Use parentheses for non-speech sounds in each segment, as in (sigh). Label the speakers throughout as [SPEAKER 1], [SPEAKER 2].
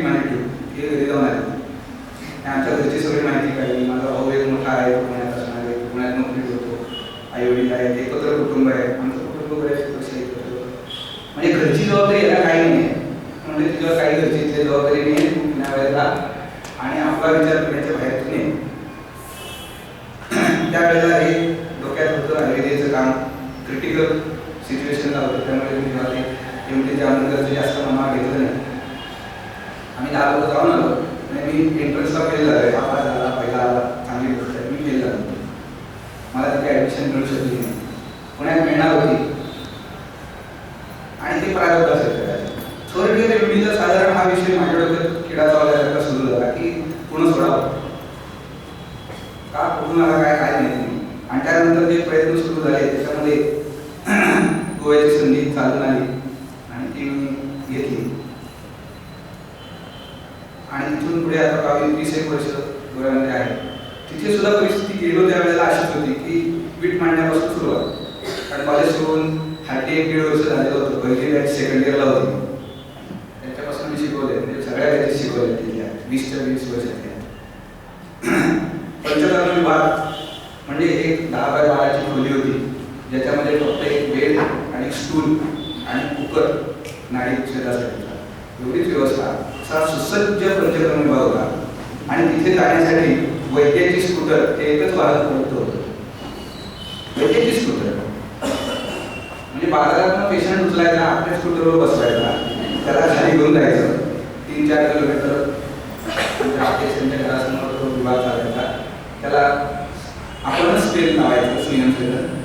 [SPEAKER 1] Humanity हे घरी जाऊन आमच्या घरची सगळी माहिती काही. माझा भाऊ एक मोठा आहे पुण्यात असणार आहे पुण्यात नोकरी करतो. आई वडील आहेत एकत्र कुटुंब आहे. आमचं कुटुंब बऱ्याच वर्ष एकत्र. म्हणजे घरची जबाबदारी याला काही नाही. म्हणजे तुझ्या काही घरची इथली जबाबदारी नाही आहे तू आणि आपला विचार करण्याच्या बाहेर तू नाही. त्यावेळेला हे डोक्यात होतं आयुर्वेदाचं काम. क्रिटिकल सिच्युएशनला होतं. त्यामुळे मी मला ते एम टी जामनगरचं जास्त मला घेतलं नाही आम्ही दहा लोक जाऊन आलो आणि मी एंट्रन्सला फेल आहे. हा माझा झाला पहिला आला. चांगली गोष्ट आहे. मी फेल झालो मला तिथे ॲडमिशन मिळू शकली नाही. पुण्यात मिळणार होती. आणि ते प्रायव्हेट असायचं थोरं एवढीचा साधारण हा विषय माझ्या डोक्यात किडा चावल्यासारखा सुरू झाला की पूर्ण सोडावं का? कुठून आला? काय काय माहिती नाही. आणि त्यानंतर जे प्रयत्न सुरू झाले त्याच्यामध्ये गोव्याची संधी चालून आली आणि ती मी घेतली आणि तिथून पुढे आता बावीस वीस एक वर्ष गोव्यामध्ये आहे तिथे सुद्धा परिस्थिती गेलो त्यावेळेला अशीच होती की वीट मांडण्यापासून सुरुवात कारण कॉलेज सोडून हार्टी एक दीड वर्ष झालेलं होतं. पहिली बॅच सेकंड इयरला होती. त्याच्यापासून मी शिकवले म्हणजे सगळ्या बॅचेस शिकवले तिथल्या वीसच्या वीस वर्षातल्या. पंचकर्म विभाग म्हणजे एक दहा बाय बाराची खोली होती. ज्याच्यामध्ये फक्त एक बेड आणि स्टूल आणि कुकर नाडी शेतासाठी एवढीच व्यवस्था. असा सुसज्ज पंचकर्म विभाग होता. आणि तिथे जाण्यासाठी वैद्याची स्कूटर ते एकच वाहन उपलब्ध होतं. वैद्याची स्कूटर. म्हणजे बाजारातून पेशंट उचलायचा आपल्या स्कूटरवर बसवायचा त्याला खाली घेऊन जायचं. तीन चार किलोमीटर पेशंटच्या घरासमोर तो विभाग चालायचा त्याला आपणच तेल लावायचं संयंत्रण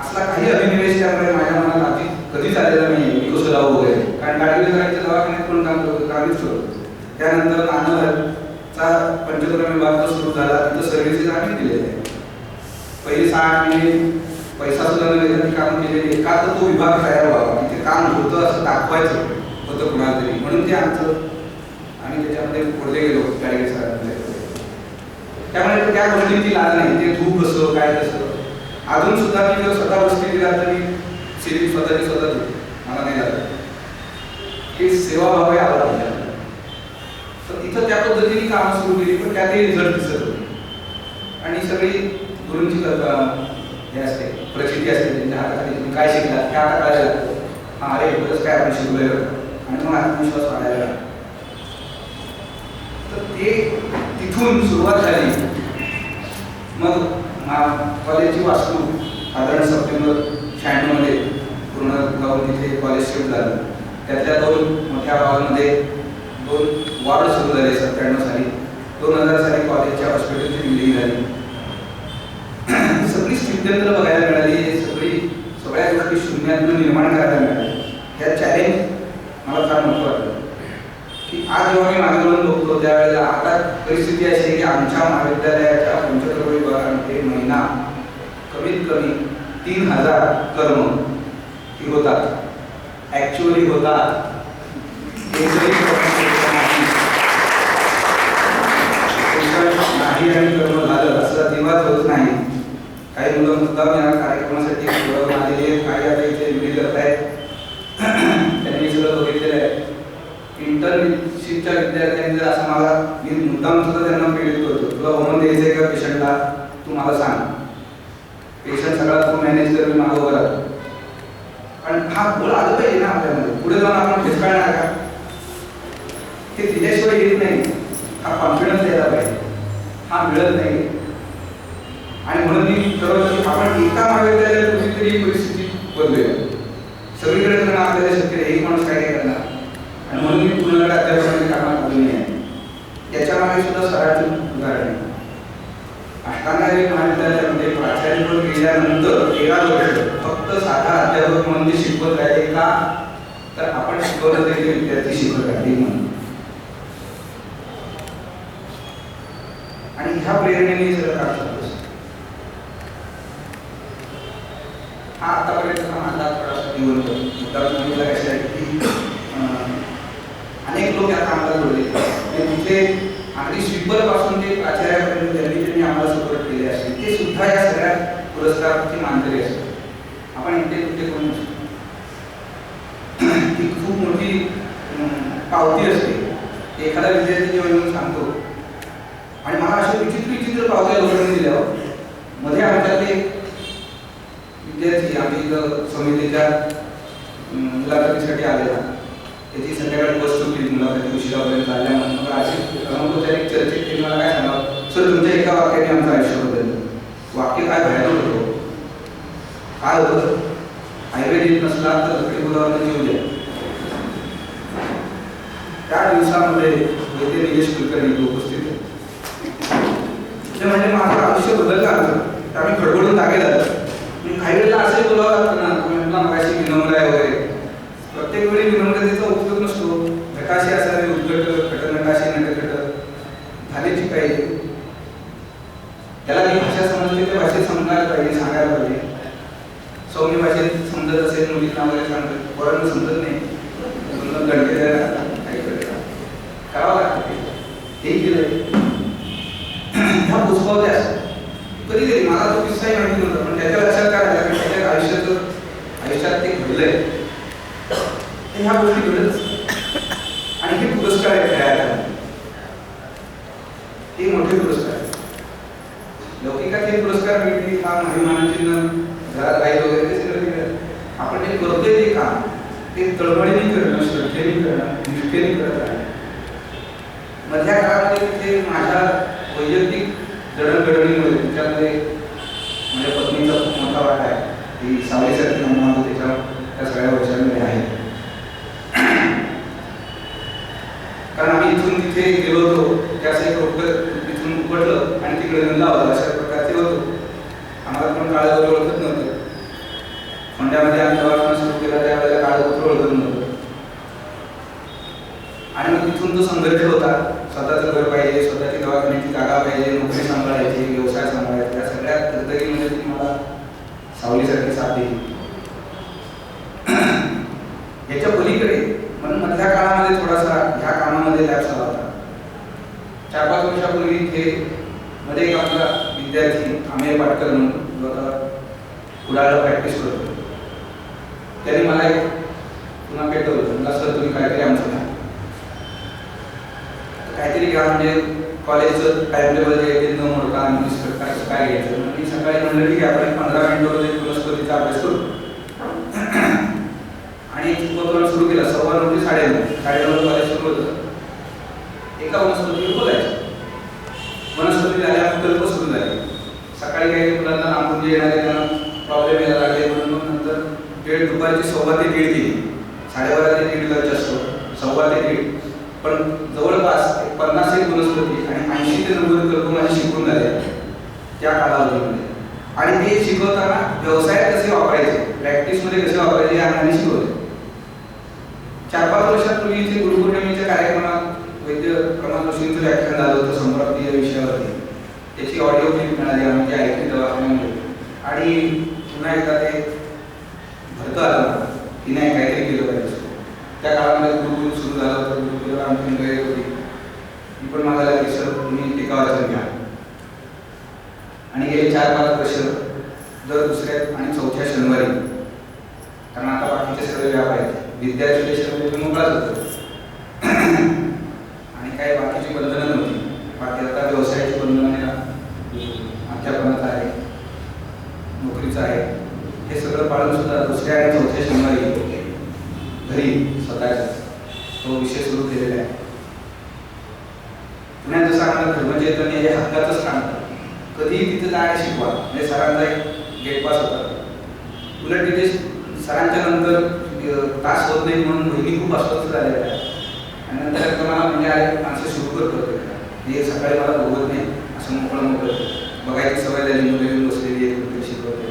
[SPEAKER 1] असला काही अभिनिवेश त्यामुळे माझ्या मनात आधी कधीच आलेला नाही मी कसं लावू वगैरे. कारण गाडीवर जायचं दवाखान्यात पण काम करतो गाडीच करतो त्यानंतर नानवरचा पंचक्रम विभाग सुरू झाला तिथं सर्व्हिसेस आम्ही दिलेले आहे. पहिले सहा आठ महिने पैसा सुद्धा काम केलेले का तर तो विभाग तयार व्हावा. तिथे काम होतं असं दाखवायचं होतं कुणाला तरी. म्हणून ते आमचं आणि त्याच्यामध्ये पुढे गेलो गाडगे सरांमध्ये त्यामुळे त्या गोष्टींची लाज नाही. ते धूप कसं काय कसं. अजून सुद्धा मी जर स्वतः गोष्टी दिल्या मी सिरिंग स्वतःची स्वतः धुते मला नाही लागत की सेवाभाव आहे आला तर इथं त्या पद्धतीने कामं सुरू केली पण त्यातही रिझल्ट दिसत होते. आणि सगळी गुरुंची कल्पना हे असते. प्रचिती असते त्यांच्या हाताखाली. तुम्ही काय शिकलात? त्या आता कळायला लागतं हा अरे एवढंच काय आपण शिकलोय आणि मग आत्मविश्वास वाढायला तर ते तिथून सुरुवात झाली. मग कॉलेजची वास्तू साधारण सप्टेंबर शहाण्णवमध्ये पूर्ण जाऊन तिथे कॉलेज शिफ्ट झालं. त्यातल्या दोन मोठ्या भागामध्ये दोन वॉर्ड सुरू झाले सत्त्याण्णव साली. दोन हजार साली कॉलेजच्या हॉस्पिटलची बिल्डिंग झाली. सगळी बघायला मिळाली. सगळी सगळ्या गोष्टी शून्यातून निर्माण करायला मिळाली. ह्या चॅलेंज मला फार मोठं वाटलं. की आज जेव्हा मी मागे बघतो त्यावेळेला आता परिस्थिती अशी आहे की आमच्या महाविद्यालयाच्या पंचक्रम विभागामध्ये महिना कमीत कमी तीन हजार कर्म ही होतात. ऍक्च्युअली होतात. नाही. नाही आणि कर्म झालं असं अजिबात होत नाही काही मुलं या कार्यक्रमासाठी बोलावून आलेले काही आता इथे विविध करत आहेत त्यांनी सगळं बघितलेलं आहे. इंटर्नशिपच्या विद्यार्थ्यांनी जर असा मला मी मुद्दाम सुद्धा त्यांना प्रेरित करतो. तुला होमन द्यायचं आहे का पेशंटला तू मला सांग. पेशंट सगळा तू मॅनेज कर मी मागं उभा राहतो. कारण हा गोळ आलं पाहिजे ना आपल्यामध्ये. पुढे जाऊन आपण फिसकाळणार का? ते दिल्याशिवाय येत नाही. हा कॉन्फिडन्स द्यायला पाहिजे. हा मिळत नाही. आणि म्हणून मी ठरवलं आपण एका महाविद्यालयात कुठेतरी परिस्थिती बदलूया. सगळीकडे करणं आपल्याला शक्य नाही एक माणूस काय काय करणार. आणि म्हणून मी पूर्ण अध्यापनाची कामात आलेली आहे. त्याच्यामागे सुद्धा सराठी उदाहरण आहे. अष्टांगारी महाविद्यालयामध्ये प्राचार्यपद गेल्यानंतर तेरा वर्ष फक्त साधा अध्यापक म्हणजे शिकवत राहिले का? तर आपण शिकवलं तरी विद्यार्थी शिकवत राहिले म्हणून. आणि ह्या प्रेरणेने सरकार सगळं आतापर्यंत माझा थोडासा जीवन मुद्दा कशासाठी की अनेक लोक या कामाला जोडले. ते तिथे अगदी ते प्राचार्यापर्यंत त्यांनी त्यांनी आम्हाला सपोर्ट केले असते ते सुद्धा या सगळ्या पुरस्काराची मानकरी असतात. आपण इथे कुठे कोण ती खूप मोठी पावती असते. एखादा विद्यार्थी जेव्हा येऊन सांगतो. आणि मला असे विचित्र विचित्र पावत्या लोकांनी दिल्यावर हो. मध्ये आमच्यातले ते विद्यार्थी आम्ही इथं समितीच्या मुलाखतीसाठी आलेला त्याची संध्याकाळी बस सुटली मुलाखती उशिरापर्यंत आल्यामुळे मग अशी अनौपचारिक चर्चेत त्यांनी मला काय सांगा सर तुमच्या एका वाक्याने आमचं आयुष्य बदललं वाक्य काय बाहेर होतं काय होतं? हायवे देत नसला तर लकडी मुलावर जीव द्या. त्या दिवसामध्ये वैद्य निलेश कुलकर्णी उपस्थित होते. ते म्हणजे माझं आयुष्य बदललं आमचं तर आम्ही खडबडून टाकेल मी असे बोलावं लागतं ना तुम्ही म्हणला मगाशी विनम्र आहे वगैरे. प्रत्येक वेळी विनम्रतेचा उपयोग नसतो. नकाशी असावे उद्घट खट खटनकाशी नटखट झालेची पाहिजे त्याला जी भाषा समजते त्या भाषेत समजायला पाहिजे सांगायला पाहिजे. सौम्य भाषेत समजत असेल मुलींना वगैरे सांगत पोरांना समजत नाही. समजून दणके द्यायला काही करावं लागतं ते. केलं (clears throat) ह्या पुष्पावल्या कधीतरी मला तो किस्साही माहिती नव्हता पण त्याच्या लक्षात काय आलं की त्याच्या आयुष्यात ते घडलंय तर ह्या गोष्टी घडत आणि हे पुरस्कार आहेत खेळायला. हे मोठे पुरस्कार आहेत लौकिकात हे पुरस्कार मिळते हा महिमानाचिन्ह घरात राहील वगैरे ते सगळं केलं आपण जे करतोय ते काम ते तळमळीने करणं श्रद्धेने करणं निष्ठेने करत राहणं. मधल्या काळामध्ये तिथे माझ्या वैयक्तिक जडणघडणीमध्ये त्याच्यामध्ये माझ्या पत्नीचा खूप मोठा वाटा आहे. ती सावलीसारखी नमुना त्याच्या त्या सगळ्या वर्षांमध्ये आहे. कारण आम्ही इथून तिथे गेलो होतो त्यासाठी एक रोपट तिथून उपटलं आणि तिकडे नंदा होता अशा प्रकारचे होतो. आम्हाला पण काळावर ओळखत नव्हतं. खंड्यामध्ये आम्ही दवाखाना सुरू केला त्यावेळेला काळावर ओळखत नव्हतं. आणि मग तिथून तो संघर्ष होता. स्वतःचं घर पाहिजे स्वतःची दवाखान्याची जागा पाहिजे नोकरी सांभाळायची व्यवसाय सांभाळायचा त्या सगळ्या दगदगीमध्ये ती मला सावलीसारखी साथ दिली याच्या पलीकडे पण मधल्या काळामध्ये थोडासा ह्या कामामध्ये लॅब झाला होता. चार पाच वर्षापूर्वी इथे मध्ये एक आपला विद्यार्थी अमेय पाटकर म्हणून जो कुडाळला प्रॅक्टिस करतो त्याने मला एक पुन्हा पेटवलं मला सर तुम्ही काहीतरी आमचं घ्या. काहीतरी घ्या म्हणजे कॉलेजचं टाइम टेबल जे ते न मोडता काय काय घ्यायचं? सकाळी म्हणलं की आपण पंधरा मिनिटं वनस्पतीचा अभ्यास करू. आणि एक उपक्रम सुरू केला. सव्वा नऊ ते साडेनऊ साडेनऊ कॉलेज सुरू होतं. एका वनस्पतीवर बोलायचं. वनस्पती झाल्या कल्प सुरू झाली. सकाळी काही मुलांना लांबून जे येणारे त्यांना प्रॉब्लेम यायला लागले म्हणून नंतर वेळ दुपारची सव्वा ते दीड दिली. साडेबारा ते दीड लंच असतो सव्वा ते दीड. पण जवळपास एक पन्नास एक वनस्पती आणि ऐंशी ते नव्वद कल्प माझे शिकून झाले. त्या कालावधीमध्ये. आणि ते शिकवताना व्यवसायात कसे वापरायचे? प्रॅक्टिसमध्ये कसे वापरायचे हे आम्हाला शिकवले. चार पाच वर्षापूर्वी इथे गुरुपौर्णिमेच्या कार्यक्रमात वैद्य प्रमाण जोशींचं व्याख्यान झालं होतं संप्राप्ती या विषयावरती. त्याची ऑडिओ क्लिप मिळाली आम्ही ती ऐकली दवाखान्यामध्ये आणि पुन्हा एकदा ते भरतं आलं की नाही काहीतरी केलं पाहिजे. त्या काळामध्ये गुरुकुल सुरू झालं होतं गुरुकुलाला आमची गैर होती. मी पण मागायला लागली सर तुम्ही टिकावाचं घ्या. आणि गेले चार पाच वर्ष दर दुसऱ्या आणि चौथ्या शनिवारी. कारण आता बाकीचे सगळे व्याप आहेत. विद्यार्थी शनिवारी तुम्ही मोकळाच होतो. आणि काही बाकीची बंधनं नव्हती. बाकी आता व्यवसायाची बंधनं अध्यापनात आहे. नोकरीचं आहे. हे सगळं पाळून सुद्धा दुसऱ्या आणि चौथ्या शनिवारी घरी स्वतःच तो विषय सुरू केलेला आहे. पुण्यात जसं आम्हाला धर्मचैतन्य हे हक्काचंच सांगतं कधीही तिथे जायला शिकवा. म्हणजे सरांचा एक गेट पास होता. उलट तिथे सरांच्या नंतर तास होत नाही म्हणून बहिणी खूप अस्वस्थ झालेल्या आहेत. आणि नंतर एकदा मला म्हणजे माणसं सुरू करतो हे सकाळी मला बघत नाही. असं मोकळं मोकळं बघायची सवय झाली मुलं येऊन बसलेली आहे कुठे शिकवते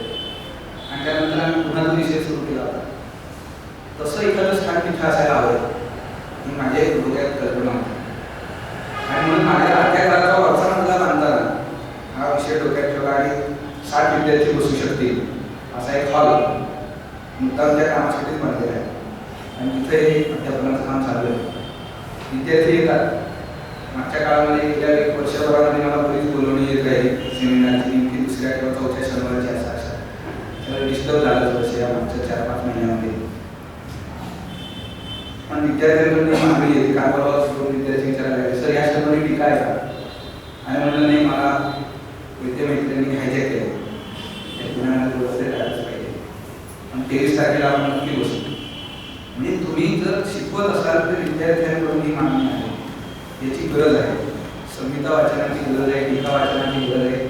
[SPEAKER 1] आणि त्यानंतर आम्ही पुन्हा तो विषय सुरू केला होता तसं एखादं स्थान तिथं असायला हवं ही माझ्या एक डोक्यात कल्पना होती आणि म्हणून माझ्या अर्ध्या घराचा वरचा मधला बांधताना हा विषय डोक्यात ठेवला आणि साठ विद्यार्थी बसू शकतील असा एक हॉल मुद्दाम त्या कामासाठीच बांधलेला आहे आणि तिथे हे अध्यापनाचं काम चालू आहे. विद्यार्थी येतात. मागच्या काळामध्ये गेल्या एक वर्षभरामध्ये मला बरीच बोलवणी येत राहील. सेमिनारची नेमकी दुसऱ्या किंवा चौथ्या शनिवारची असं अशा त्याला डिस्टर्ब झालं वर्ष या मागच्या चार पाच महिन्यामध्ये. पण विद्यार्थ्यांकडून मागणी येते. काल बरोबर दोन विद्यार्थी विचारायला लागले? सर या शब्दाने टीका आहे का? आणि म्हणलं नाही मला विद्यामित्रांनी हायजॅक केलं. हे पुण्याला व्यवस्थित राहायलाच पाहिजे. आणि तेवीस तारखेला आपण नक्की बसू. तुम्ही जर शिकवत असाल तर विद्यार्थ्यांकडून ही मागणी आहे. याची गरज आहे. संहिता वाचनाची गरज आहे गीता वाचनाची गरज आहे.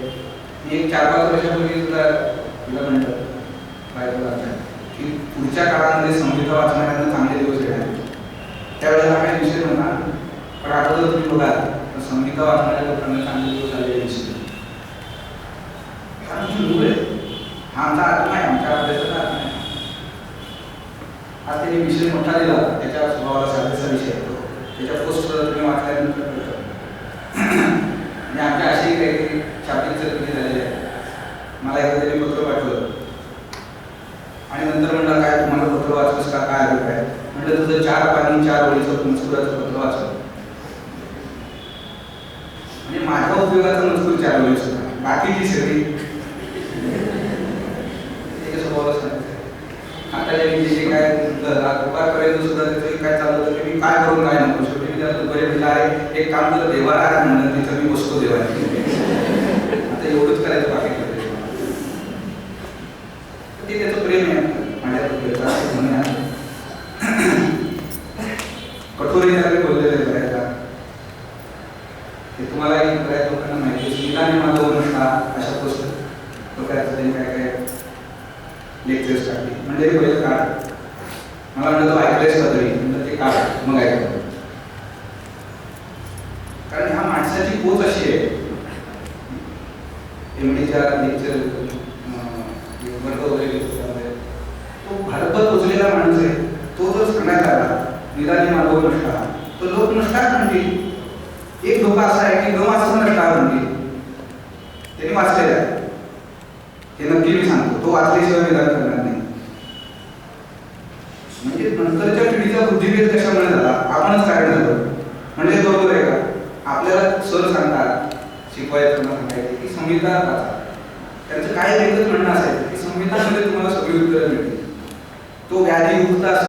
[SPEAKER 1] ती एक चार पाच वर्षापूर्वी सुद्धा तुला म्हणलं बायकोला की पुढच्या काळामध्ये संहिता वाचणाऱ्यांना चांगले दिवस येणार त्यावेळेला काही विषय म्हणा पण आता तुम्ही बघा तर संहिता वाचणाऱ्या लोकांना चांगले दिवस आलेले दिसतील. कारण ही मूळ आहे. हा आमचा आत्मा आहे आमच्या अभ्यासाचा हा आज त्यांनी विषय मोठा दिला. त्याच्या स्वभावाला साजेसा विषय होतो. त्याच्या पोस्टर तुम्ही वाचल्यानंतर कळतं. आमच्या अशी काही छापील चर्चा झालेली आहे मला एकदा त्यांनी पत्र पाठवलं. आणि नंतर म्हणलं काय तुम्हाला पत्र वाचलंस का? काय अभिप्राय? म्हटलं तुझं चार पाणी चार ओळीचं तुमचं पत्र वाचलं म्हणजे माझ्या उपयोगाचा मजकूर चार ओळीचं होता. बाकीची सगळी त्याच्या स्वभावाला सांगितलं आता जे जे काय दुपारपर्यंत सुद्धा त्याचं काय चाललं होतं की मी काय करून काय नको शेवटी मी त्याला दुपारी म्हणलं आहे एक काम कर देवा आहे म्हणलं तिथं मी बसतो देवाने आता एवढंच करायचं बाकी ते त्याचं प्रेम आहे. माझ्या म्हणून आहे. कठोरी झाले बोललेले आहे बऱ्याचदा. ते तुम्हालाही बऱ्याच लोकांना माहिती गीताने निदान माझं अनुष्ठा अशा पुस्तक प्रकारचं त्यांनी काय काय लेक्चर्स टाकले म्हणजे पहिलं काढ. मला म्हणलं तो ऐकलंयस का तरी? म्हणजे ते काढ मग ऐकलं कारण ह्या माणसाची पोच अशी आहे एम डीच्या लेक्चर वर्ग वगैरे घेतो त्यामध्ये. तो भारतभर पोचलेला माणूस आहे. तो जर सांगण्यात आला निदानी मागव नष्टा तर लोक नष्टाच म्हणतील एक धोका असा आहे की न वाचता नष्टा म्हणतील त्यांनी वाचलेला आहे. हे नक्की मी सांगतो. तो वाचल्याशिवाय निदान करणार नाही. म्हणजे नंतरच्या पिढीचा बुद्धिभेद कशामुळे झाला? आपणच कारण झालो. म्हणजे बरोबर आहे का? आपल्याला सर सांगतात शिकवायचं सांगायचं की संविधान वाचा. त्यांचं काय एकच म्हणणं असायचं की संविधानामध्ये तुम्हाला सगळी उत्तरं मिळतील. तो व्याधीयुक्त